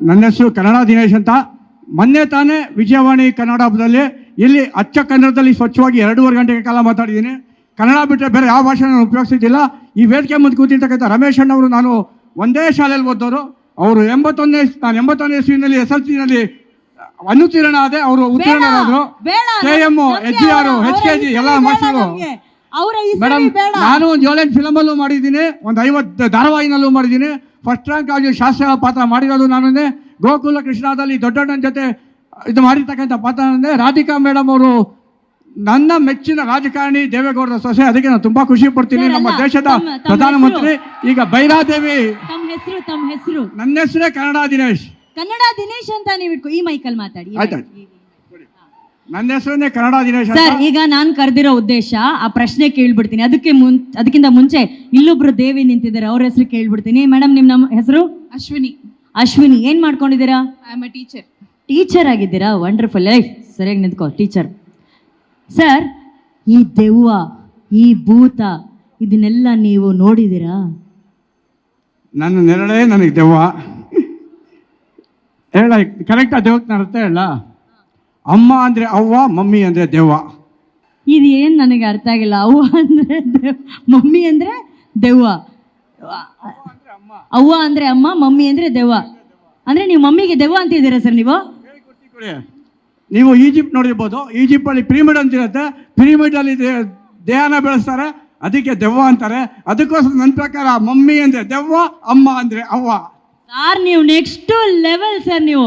ನನ್ನ ಹೆಸರು ಕನ್ನಡ ದಿನೇಶ್ ಅಂತ. ಮೊನ್ನೆ ತಾನೇ ವಿಜಯವಾಣಿ ಕನ್ನಡ ಹಬ್ಬದಲ್ಲಿ ಇಲ್ಲಿ ಅಚ್ಚ ಕನ್ನಡದಲ್ಲಿ ಸ್ವಚ್ಛವಾಗಿ ಎರಡೂವರೆ ಗಂಟೆಗೆ ಕಾಲ ಮಾತಾಡಿದ್ದೀನಿ. ಕನ್ನಡ ಬಿಟ್ಟರೆ ಬೇರೆ ಯಾವ ಭಾಷೆ ನಾನು ಉಪಯೋಗಿಸಿದ್ದಿಲ್ಲ ಈ ವೇದಿಕೆ ಮುಂದೆ ಕೂತಿರ್ತಕ್ಕಂಥ ರಮೇಶ್ ಅಣ್ಣವರು ನಾನು ಒಂದೇ ಶಾಲೆಯಲ್ಲಿ ಓದೋರು ಅವರು ಎಂಬತ್ತೊಂದನೇ ನಾನು ಎಂಬತ್ತೊಂದನೇ ಇಸ್ವಿನಲ್ಲಿ ಎಸ್ ಎಲ್ ಸಿನಲ್ಲಿ ಅನುತ್ತೀರ್ಣ ಆದೆ ಅವರು ಉತ್ತೀರ್ಣರಾದರು K M H G R H K G ಎಲ್ಲ ಮಾಸ್ಟರು ಮೇಡಮ್ ನಾನು ಒಂದು ಏಳೆಂಟು ಫಿಲಮಲ್ಲೂ ಮಾಡಿದ್ದೀನಿ. ಒಂದು ಐವತ್ತು ಧಾರಾವಾಹಿನಲ್ಲೂ ಮಾಡಿದ್ದೀನಿ. ಫಸ್ಟ್ ರ್ಯಾಂಕ್ ಆಗಿ ಶಾಸ್ತ್ರ ಪಾತ್ರ ಮಾಡಿರೋದು ನಾನೇ ಗೋಕುಲ ಕೃಷ್ಣದಲ್ಲಿ ದೊಡ್ಡಣ್ಣನ ಜೊತೆ ಇದು ಮಾಡಿರ್ತಕ್ಕಂಥ ಪಾತ್ರ ಅಂದರೆ ರಾಧಿಕಾ ಮೇಡಮ್ ಅವರು ನನ್ನ ಮೆಚ್ಚಿನ ರಾಜಕಾರಣಿ ದೇವೇಗೌಡರ ಸೊಸೆ. ಅದಕ್ಕೆ ನಾನು ತುಂಬಾ ಖುಷಿ ಪಡ್ತೀನಿ. ನಮ್ಮ ದೇಶದ ಪ್ರಧಾನಮಂತ್ರಿ ಈಗ ಬೈರಾದೇವಿ. ತಮ್ಮ ಹೆಸರು ತಮ್ಮ ಹೆಸರು. ನನ್ನ ಹೆಸರೇ ಕನ್ನಡ ದಿನೇಶ್. ಕನ್ನಡ ದಿನೇಶ್ ಅಂತ ನೀವು ಈ ಮೈಕಲ್ ಮಾತಾಡಿ. ನನ್ನ ಹೆಸರನ್ನೇ ಕನ್ನಡ ದಿನೇಶ್ ಸರ್ ಈಗ ನಾನ್ ಕರೆದಿರೋ ಉದ್ದೇಶ ಆ ಪ್ರಶ್ನೆ ಕೇಳ್ಬಿಡ್ತೀನಿ. ಅದಕ್ಕೆ ಮುನ್ ಅದಕ್ಕಿಂತ ಮುಂಚೆ ಇಲ್ಲೊಬ್ರು ದೇವಿ ನಿಂತಿದ್ದಾರೆ ಅವ್ರ ಹೆಸರು ಕೇಳ್ಬಿಡ್ತೀನಿ. ಮೇಡಮ್ ನಿಮ್ ನಮ್ಮ ಹೆಸರು? ಅಶ್ವಿನಿ. ಅಶ್ವಿನಿ ಏನ್ ಮಾಡ್ಕೊಂಡಿದ್ದೀರಾ? I am a teacher teacher ಆಗಿದ್ದೀರಾ? ವಂಡರ್ಫುಲ್ ಲೈಫ್ ಸರಿಯಾಗಿ ನಿಂತ್ಕೋ ಟೀಚರ್ ಸರ್ ಈ ದೆವ್ವ ಈ ಭೂತ ಇದನ್ನೆಲ್ಲ ನೀವು ನೋಡಿದ್ದೀರಾ? ನನ್ನ ನೆರಳೇ ನನಗೆ ದೆವ್ವ. ಹೇಳ ಕರೆಕ್ಟ್ ದೇವಕ್ಕೆ ಅರ್ಥ ಹೇಳ. ಅಮ್ಮ ಅಂದರೆ ಅವ್ವ ಮಮ್ಮಿ ಅಂದರೆ ದೆವ್ವ. ಇದು ಏನು ನನಗೆ ಅರ್ಥ ಆಗಿಲ್ಲ. ಅವ್ವ ಅಂದ್ರೆ ಮಮ್ಮಿ ಅಂದ್ರೆ ದೆವ್ವ. ಅವ್ವ ಅಂದ್ರೆ ಅಮ್ಮ ಮಮ್ಮಿ ಅಂದ್ರೆ ದೆವ್ವ. ಅಂದ್ರೆ ನೀವು ಮಮ್ಮಿಗೆ ದೆವ್ವ ಅಂತಿದ್ದೀರಾ ಸರ್ ನೀವು? ನೀವು ಈಜಿಪ್ಟ್ ನೋಡಿರ್ಬೋದು. ಈಜಿಪ್ಟಲ್ಲಿ ಪಿರಿಮಿಡ್ ಅಂತ ಇರುತ್ತೆ. ಪಿರಿಮಿಡಲ್ಲಿ ದೇಹನ ಬೆಳೆಸ್ತಾರೆ. ಅದಕ್ಕೆ ದೆವ್ವ ಅಂತಾರೆ. ಅದಕ್ಕೋಸ್ಕರ ನನ್ನ ಪ್ರಕಾರ ಮಮ್ಮಿ ಅಂದರೆ ದೆವ್ವ ಅಮ್ಮ ಅಂದರೆ ಅವ್ವ. ಸರ್ ನೀವು ನೆಕ್ಸ್ಟ್ ಲೆವೆಲ್ ಸರ್ ನೀವು.